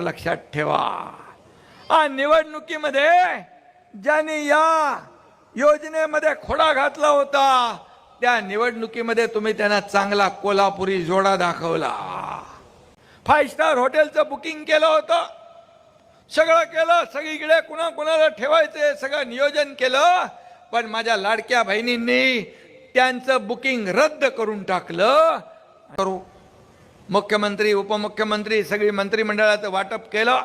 लक्षात ठेवा. आ निवडणुकीमध्ये ज्यांनी या योजनेमध्ये खोडा घातला होता त्या निवडणुकीमध्ये तुम्ही त्यांना चांगला कोल्हापुरी जोडा दाखवला. फाईव्ह स्टार हॉटेलचं बुकिंग केलं होतं. सगळं केलं सगळीकडे कुणा कुणाला ठेवायचे सगळं नियोजन केलं पण माझ्या लाडक्या बहिणींनी त्यांचं बुकिंग रद्द करून टाकलं. करू. मुख्यमंत्री उपमुख्यमंत्री सगळी मंत्रिमंडळाचं वाटप केलं.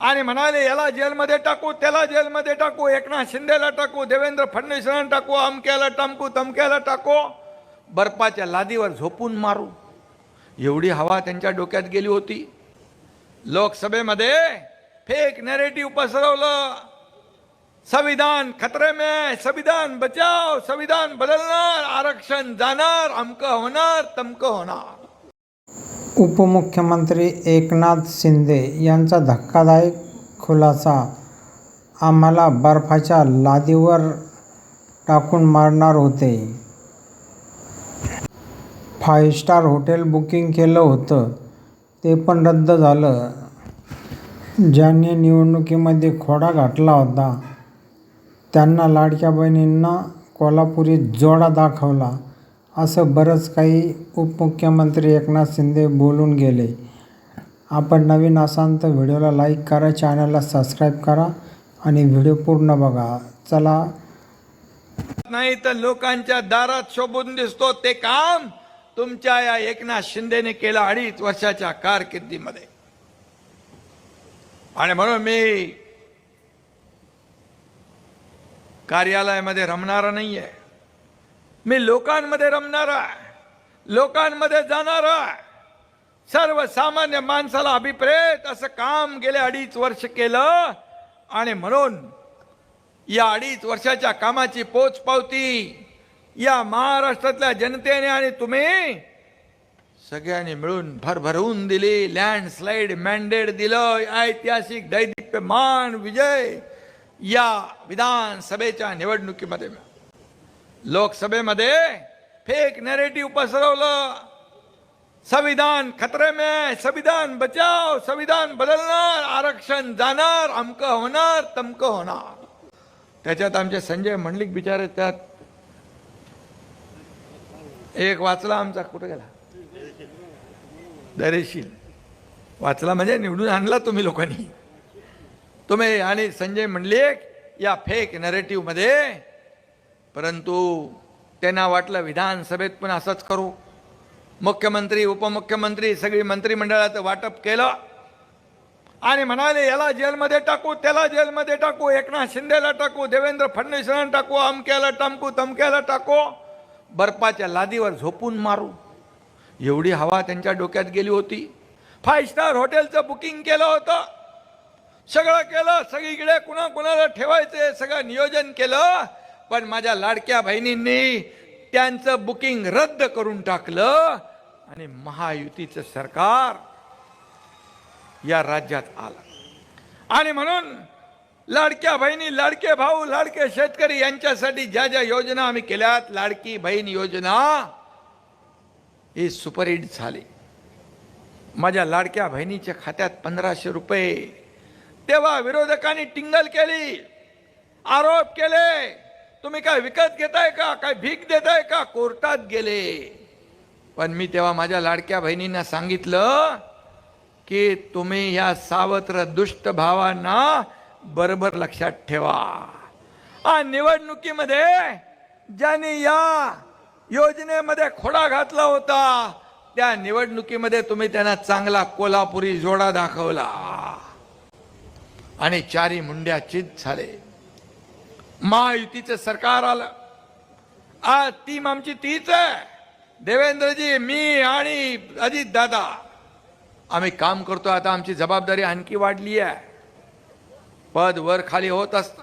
आणि म्हणाले याला जेलमध्ये टाकू त्याला जेलमध्ये टाकू एकनाथ शिंदेला टाकू देवेंद्र फडणवीसांना टाकू अमक्याला टमकू तमक्याला टाकू. बर्फाच्या लादीवर झोपून मारू. एवढी हवा त्यांच्या डोक्यात गेली होती. लोकसभेमध्ये फेक नॅरेटिव्ह पसरवलं. संविधान खतरे में संविधान बचाव संविधान बदलणार आरक्षण जाणार अमकं होणार तमकं होणार. उपमुख्यमंत्री एकनाथ शिंदे यांचा धक्कादायक खुलासा. आम्हाला बर्फाच्या लादीवर टाकून मारणार होते. फाईव्ह स्टार हॉटेल बुकिंग केलं होतं. ते पण रद्द झालं. ज्यांनी निवडणुकीमध्ये खोडा घातला होता त्यांना लाडक्या बहिणींना कोल्हापुरी जोडा दाखवला. असं बरंच काही उपमुख्यमंत्री एकनाथ शिंदे बोलून गेले. आपण नवीन असाल तर व्हिडिओला लाईक करा चॅनलला सबस्क्राईब करा आणि व्हिडिओ पूर्ण बघा. चला. नाही तर लोकांच्या दारात शोभून दिसतो ते काम तुमच्या या एकनाथ शिंदेने केलं अडीच वर्षाच्या कारकिर्दीमध्ये. आणि म्हणून मी कार्यालयामध्ये रमणारा आहे मी लोकांमध्ये रमणारा लोकांमध्ये जाणारा सर्वसामान्य माणसाला अभिप्रेत असं काम गेले अडीच वर्ष केलं आणि म्हणून या अडीच वर्षाच्या कामाची पोचपावती या महाराष्ट्रातल्या जनतेने आणि तुम्ही सगळ्यांनी मिळून भरभरवून दिली लँडस्लाईड मॅन्डेट दिलं ऐतिहासिक दैदिप्यमान विजय या विधानसभेच्या निवडणुकीमध्ये लोकसभेमध्ये फेक नॅरेटिव्ह पसरवलं. संविधान खतरे में संविधान बचाव संविधान बदलणार आरक्षण जाणार अमकं होणार तमकं होणार. त्याच्यात आमचे संजय मंडलिक बिचारे त्यात. एक वाचला आमचा कुठे गेला? दरेशील. वाचला म्हणजे निवडून आणला तुम्ही लोकांनी. तुम्ही आणि संजय मंडलिक या फेक नरेटिव्हमध्ये परंतु त्यांना वाटलं विधानसभेत पण असंच करू. मुख्यमंत्री उपमुख्यमंत्री सगळी मंत्रिमंडळाचं वाटप केलं. आणि म्हणाले याला जेलमध्ये टाकू त्याला जेलमध्ये टाकू एकनाथ शिंदेला टाकू देवेंद्र फडणवीसला टाकू अमक्याला टाकू तमक्याला टाकू. बर्फाच्या लादीवर झोपून मारू. एवढी हवा त्यांच्या डोक्यात गेली होती. फाय स्टार हॉटेलचं बुकिंग केलं होतं. सगळं केलं सगळीकडे कुणा कुणाला ठेवायचं सगळं नियोजन केलं. पण माझ्या लाडक्या बहिणींनी त्यांचं बुकिंग रद्द करून टाकलं आणि महायुतीचं सरकार या राज्यात आलं. आणि म्हणून लाडक्या बहिणी लाडके भाऊ लाडके शेतकरी यांच्यासाठी ज्या ज्या योजना आम्ही केल्यात लाडकी बहीण योजना ही सुपरहिट झाली. माझ्या लाडक्या बहिणीच्या खात्यात पंधराशे रुपये. तेव्हा विरोधकांनी टिंगल केली आरोप केले. तुम्ही काय विकत घेताय का? काय भीक देताय का? कोर्टात गेले. पण मी तेव्हा माझ्या लाडक्या बहिणींना सांगितलं की तुम्ही या सावत्र दुष्ट भावांना बरोबर लक्षात ठेवा. आ निवडणुकीमध्ये ज्यांनी या योजनेमध्ये खोडा घातला होता त्या निवडणुकीमध्ये तुम्ही त्यांना चांगला कोल्हापुरी जोडा दाखवला. आणि चारी मुंड्या चित झाले. महायुतीचं सरकार आलं. आज टीम आमची तीच आहे. देवेंद्रजी मी आणि अजित दादा. आम्ही काम करतो आता आमची जबाबदारी आणखी वाढली आहे. पद वर खाली होत असत.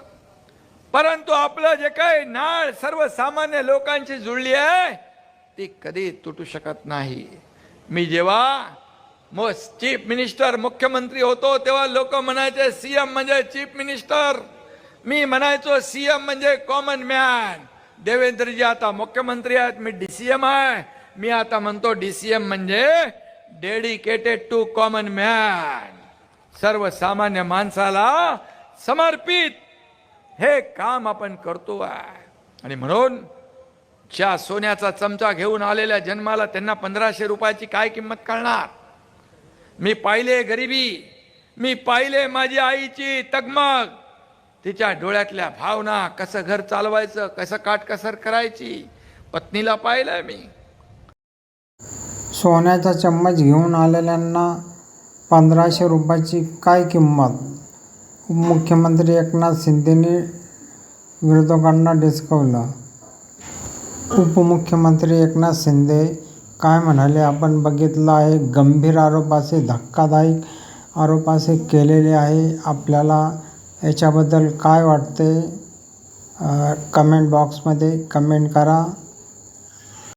परंतु आपलं जे काही नाळ सर्वसामान्य लोकांची जुळली आहे ती कधी तुटू शकत नाही. मी जेव्हा मग चीफ मिनिस्टर मुख्यमंत्री होतो तेव्हा लोक म्हणायचे सीएम म्हणजे चीफ मिनिस्टर. मी म्हणायचो सीएम म्हणजे कॉमन मॅन देवेंद्रजी आता मुख्यमंत्री आहेत मी डीसीएम आहे. मी आता म्हणतो डीसीएम म्हणजे डेडिकेटेड टू कॉमन मॅन सर्वसामान्य माणसाला समर्पित हे काम आपण करतो आहे. आणि म्हणून ज्या सोन्याचा चमचा घेऊन आलेल्या जन्माला त्यांना पंधराशे रुपयाची काय किंमत कळणार? मी पाहिले गरिबी मी पाहिले माझी आईची तगमग. तिच्या डोळ्यातल्या भावना कसं घर चालवायचं कसं काटकसर करायची पत्नीला पाहिलंय मी. सोन्याचा चम्मच घेऊन आलेल्यांना पंधराशे रुपयाची काय किंमत? उपमुख्यमंत्री एकनाथ शिंदेने विरोधकांना डिस्कवलं. उपमुख्यमंत्री एकनाथ शिंदे काय म्हणाले? आपण बघितलं आहे गंभीर आरोप असे धक्कादायक आरोप असे केलेले आहे. आपल्याला याच्याबद्दल काय वाटते कमेंट बॉक्समध्ये कमेंट करा.